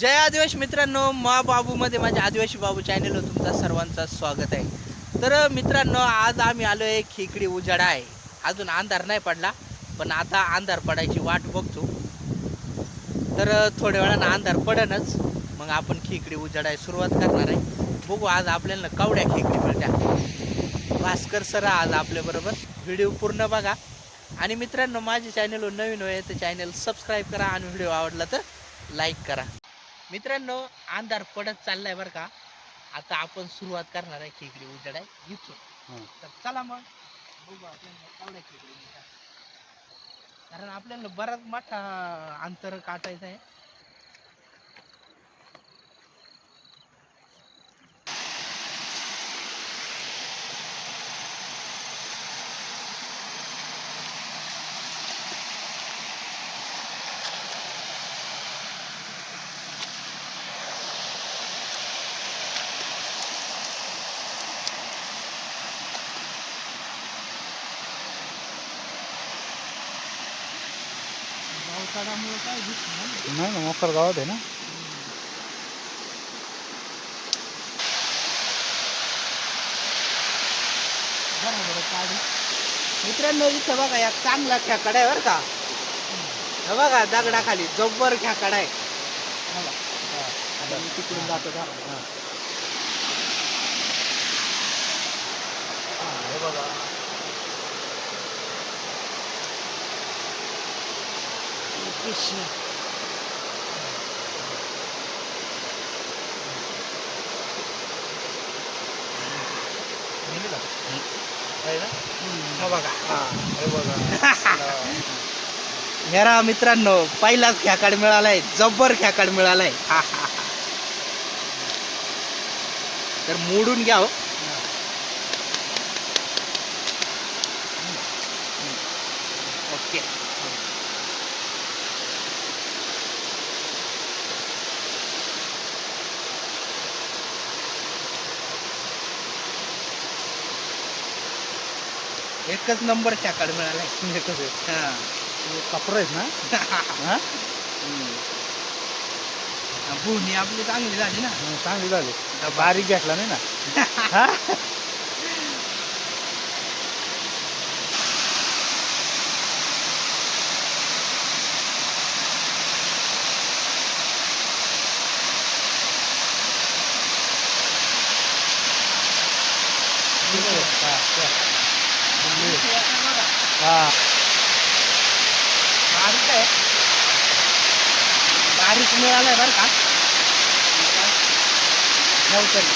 जय आदिवासी मित्रांनो मा बाबूमध्ये माझ्या आदिवासी बाबू चॅनलवर तुमचा सर्वांचा स्वागत आहे. तर मित्रांनो आज आम्ही आलो आहे खेकडी उजाडा आहे. अजून अंधार नाही पडला पण आता अंधार पडायची वाट बघतो. तर थोड्या वेळानं अंधार पडनच मग आपण खेकडी उजाडाय सुरुवात करणार आहे. बघू आज आपल्याला कवड्या खेकडी मिळत्या. भास्कर सर आज आपल्याबरोबर व्हिडिओ पूर्ण बघा. आणि मित्रांनो माझ्या चॅनलवर नवीन होय तर चॅनल सबस्क्राईब करा आणि व्हिडिओ आवडला तर लाईक करा. मित्रांनो अंधार पडत चाललाय बरं का. आता आपण सुरुवात करणार आहे खेकडी उजाडाय इथून. हं. तर चला मग. बघू आपल्याला खेकडी. कारण आपल्याला बराच मोठा अंतर काटायचं आहे. पावसाळ्यामुळे काय दिसत नाही ना. मोकर गावात आहे ना. काढू. मित्रांनो इथं बघा या चांगला खेकडा आहे बरं का. हे बघा दगडाखाली जब्बर खेकडा आहे. बघा. तिकडून जातो का? हा, हे बघा. हे हेरा मित्रांनो पहिलाच खेकाड मिळालाय जब्बर खेकाड मिळालाय तर मोडून घ्या हो ओके एकच नंबर खेकाड मिळालाय. हा. कपडे आहेत ना? हा? भुनी आपली चांगली झाली ना. चांगली झाली. बारीक घेतला नाही ना? हा, हा. बारीक आहे. बारीक मिळालं आहे बरं का. नवतरी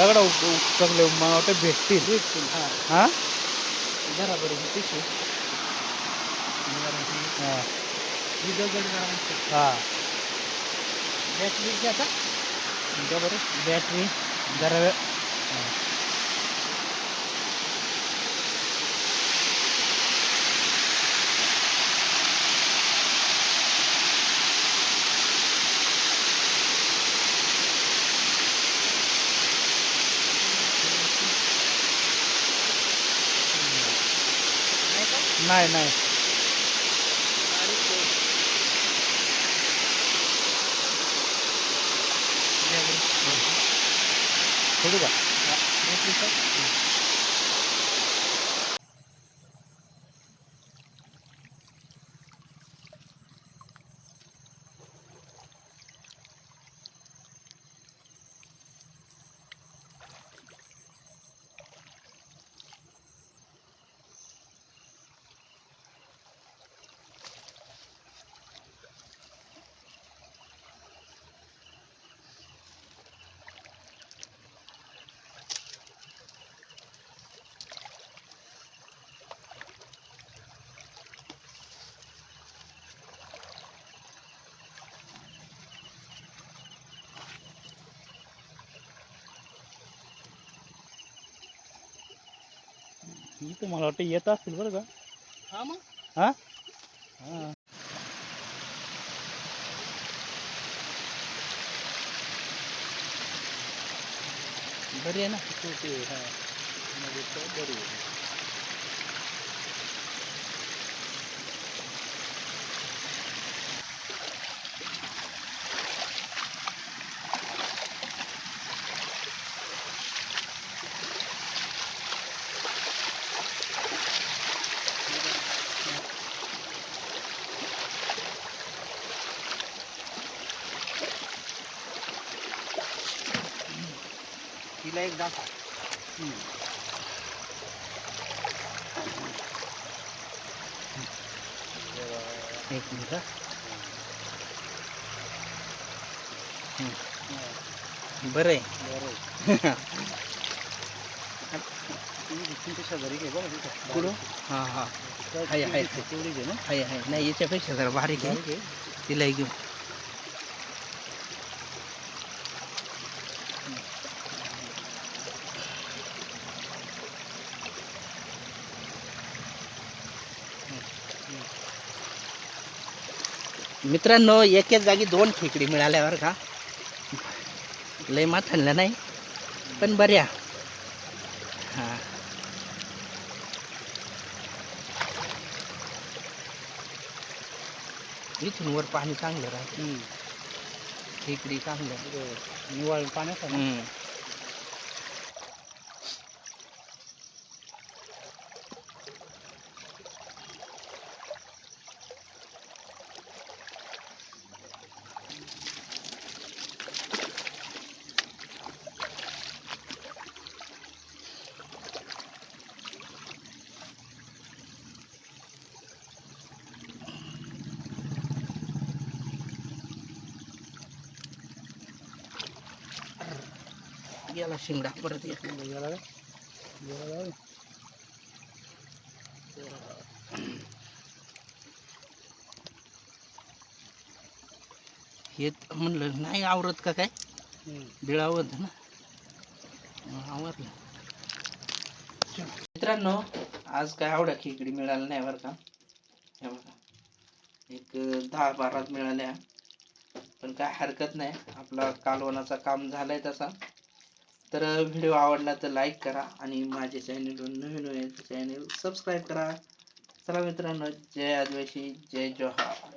दगड उचकले मला वाटतं भेटतील. भेटतील हा. हा? जरा बरं ही पिशवी जरा ही. हा. ही दगड. हा. बॅटरी घ्या का? द्या बरं बॅटरी जरा वेळ. नाही का नाही नाही बारीक आहे. द्या बरं. सोडू का इथं मला वाटतं येत असतील बरं का? हा मग. हा? हा बरी आहे ना? छोटे हा. बरी आहे. तिला एक दाखव. एक मिनिट. बरं आहे बरं तुमच्या शेजारी घे बघा तिथं. कुठं हां हां आहे, आहे. तेवढीच आहे ना आहे आहे नाही याच्यापेक्षा जरा बारीक आहे. तिलाही घेऊ मित्रांनो एकेच जागी दोन खेकडी मिळाल्यावर का? लय माथांना नाही पण बऱ्या. हा. इथून वर पाणी चांगलं राहते. खेकडी चांगलं. निवाळ पाण्यात गेला शिंगडा परत एक याला काय? याला हे म्हणलं नाही आवरत का काय? हम्म. बिळावत ना. मग आवरलं. मित्रांनो आज काय आवडा खेकडी मिळाला नाही बरं का? हे बघा. एक दहा बारा मिळाल्या. पण काय हरकत नाही. आपला कालवणाचा काम झालाय तसा. तर व्हिडिओ आवडला तर लाईक करा आणि माझ्या चॅनलवर नवीन होईल चॅनल सबस्क्राईब करा. चला मित्रांनो जय आदिवासी जय जोहार.